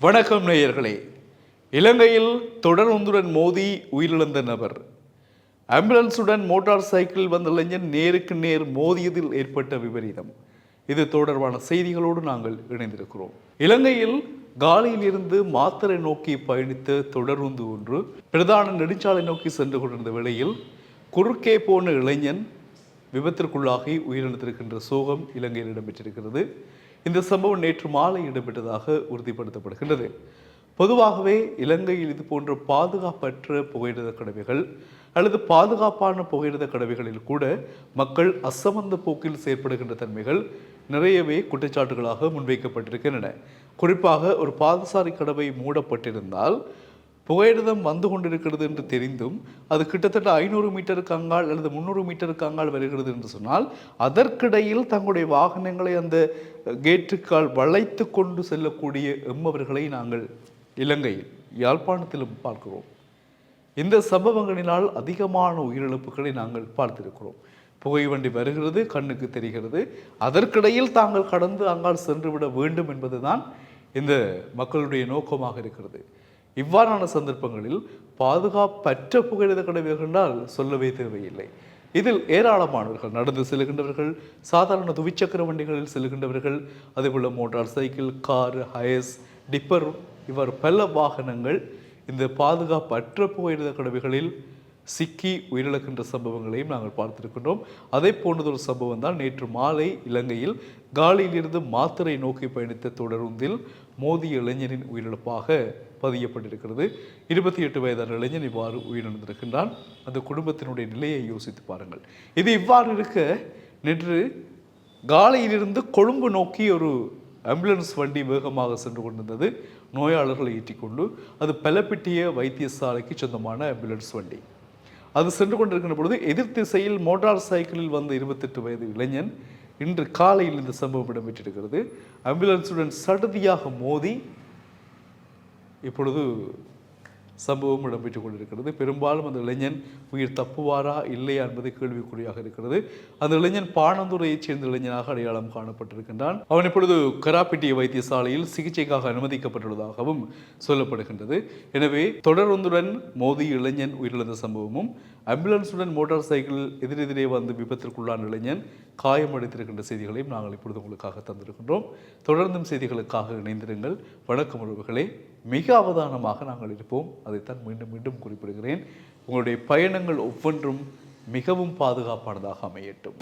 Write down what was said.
வணக்கம் நேயர்களே. இலங்கையில் தொடர்ந்துடன் மோதி உயிரிழந்த நபர். ஆம்புலன்ஸுடன் மோட்டார் சைக்கிள் வந்த இளைஞன் நேருக்கு நேர் மோதியதில் ஏற்பட்ட விபரீதம். இது தொடர்பான செய்திகளோடு நாங்கள் இணைந்திருக்கிறோம். இலங்கையில் காலியிலிருந்து மாத்திரை மாத்தரை நோக்கி பயணித்த தொடருந்து ஒன்று பிரதான நெடுஞ்சாலை நோக்கி சென்று கொண்டிருந்த வேளையில் குறுக்கே போன இளைஞன் விபத்திற்குள்ளாகி உயிரிழந்திருக்கின்ற சோகம் இலங்கையில் இடம்பெற்றிருக்கிறது. இந்த சம்பவம் நேற்று மாலை இடம்பெற்றதாக உறுதிப்படுத்தப்படுகின்றது. பொதுவாகவே இலங்கையில் இது போன்ற பாதுகாப்பற்ற புகையிரத கடமைகள் அல்லது பாதுகாப்பான புகையிரத கடமைகளில் கூட மக்கள் அசமந்த போக்கில் செயற்படுகின்ற தன்மைகள் நிறையவே குற்றச்சாட்டுகளாக முன்வைக்கப்பட்டிருக்கின்றன. குறிப்பாக ஒரு பாதசாரி கடவை மூடப்பட்டிருந்தால் புகையிரதம் வந்து கொண்டிருக்கிறது என்று தெரிந்தும் அது கிட்டத்தட்ட ஐநூறு மீட்டருக்கு அங்கால் அல்லது முந்நூறு மீட்டருக்கு அங்கால் வருகிறது என்று சொன்னால் அதற்கிடையில் தங்களுடைய வாகனங்களை அந்த கேட்டுக்கால் வளைத்து கொண்டு செல்லக்கூடிய எம்மவர்களை நாங்கள் இலங்கையில் யாழ்ப்பாணத்திலும் பார்க்கிறோம். இந்த சம்பவங்களினால் அதிகமான உயிரிழப்புகளை நாங்கள் பார்த்திருக்கிறோம். புகை வண்டி வருகிறது கண்ணுக்கு தெரிகிறது. அதற்கிடையில் தாங்கள் கடந்து அங்கால் சென்றுவிட வேண்டும் என்பதுதான் இந்த மக்களுடைய நோக்கமாக இருக்கிறது. இவ்வாறான சந்தர்ப்பங்களில் பாதுகாப்பற்ற புகையிரத கடவைகள் என்றால் சொல்லவே தேவையில்லை. இதில் ஏராளமானவர்கள் நடந்து செல்கின்றவர்கள் சாதாரண துவிச்சக்கர வண்டிகளில் செல்கின்றவர்கள் அதேபோல் motor cycle car Hiace tipper இவ்வாறு பல வாகனங்கள் இந்த பாதுகாப்பற்ற புகையிரத கடவைகளில் சிக்கி உயிரிழக்கின்ற சம்பவங்களையும் நாங்கள் பார்த்திருக்கின்றோம். அதே போன்றதொரு சம்பவம் தான் நேற்று மாலை இலங்கையில் காலியிலிருந்து மாத்திரை நோக்கி பயணித்த தொடருந்தில் மோதிய இளைஞனின் உயிரிழப்பாக பதியப்பட்டிருக்கிறது. இருபத்தி எட்டு வயதான இளைஞன் இவ்வாறு உயிரிழந்திருக்கின்றான். அந்த குடும்பத்தினுடைய நிலையை யோசித்து பாருங்கள். இது இவ்வாறு இருக்க நேற்று காலையிலிருந்து கொழும்பு நோக்கி ஒரு ஆம்புலன்ஸ் வண்டி வேகமாக சென்று கொண்டிருந்தது. நோயாளர்களை ஏற்றிக்கொண்டு அது பலப்பிட்டிய வைத்தியசாலைக்கு சொந்தமான ஆம்புலன்ஸ் வண்டி. அது சென்று கொண்டிருக்கின்ற பொழுது எதிர் திசையில் மோட்டார் சைக்கிளில் வந்த இருபத்தெட்டு வயது இளைஞன் இன்று காலையில் இந்த சம்பவம் இடம்பெற்றிருக்கிறது. ஆம்புலன்ஸுடன் சடுதியாக மோதி இப்பொழுது சம்பவம் இடம்பெற்றுக் கொண்டிருக்கிறது. பெரும்பாலும் அந்த இளைஞன் உயிர் தப்புவாரா இல்லையா என்பது கேள்விக்குறியாக இருக்கிறது. அந்த இளைஞன் பாணந்துறையைச் சேர்ந்த இளைஞனாக அடையாளம் காணப்பட்டிருக்கின்றான். அவன் இப்பொழுது கராப்பிட்டிய வைத்தியசாலையில் சிகிச்சைக்காக அனுமதிக்கப்பட்டுள்ளதாகவும் சொல்லப்படுகின்றது. எனவே தொடர்ந்துடன் மோதி இளைஞன் உயிரிழந்த சம்பவமும் ஆம்புலன்ஸுடன் மோட்டார் சைக்கிள் எதிரெதிரே வந்து விபத்திற்குள்ளான இளைஞன் காயமடைத்திருக்கின்ற செய்திகளையும் நாங்கள் இப்பொழுது உங்களுக்காக தந்திருக்கின்றோம். தொடர்ந்தும் செய்திகளுக்காக இணைந்திருங்கள். வணக்கம் உறவுகளே. மிக அவதானமாக நாங்கள் இருப்போம். அதைத்தான் மீண்டும் மீண்டும் குறிப்பிடுகிறேன். உங்களுடைய பயணங்கள் ஒவ்வொன்றும் மிகவும் பாதுகாப்பானதாக அமையட்டும்.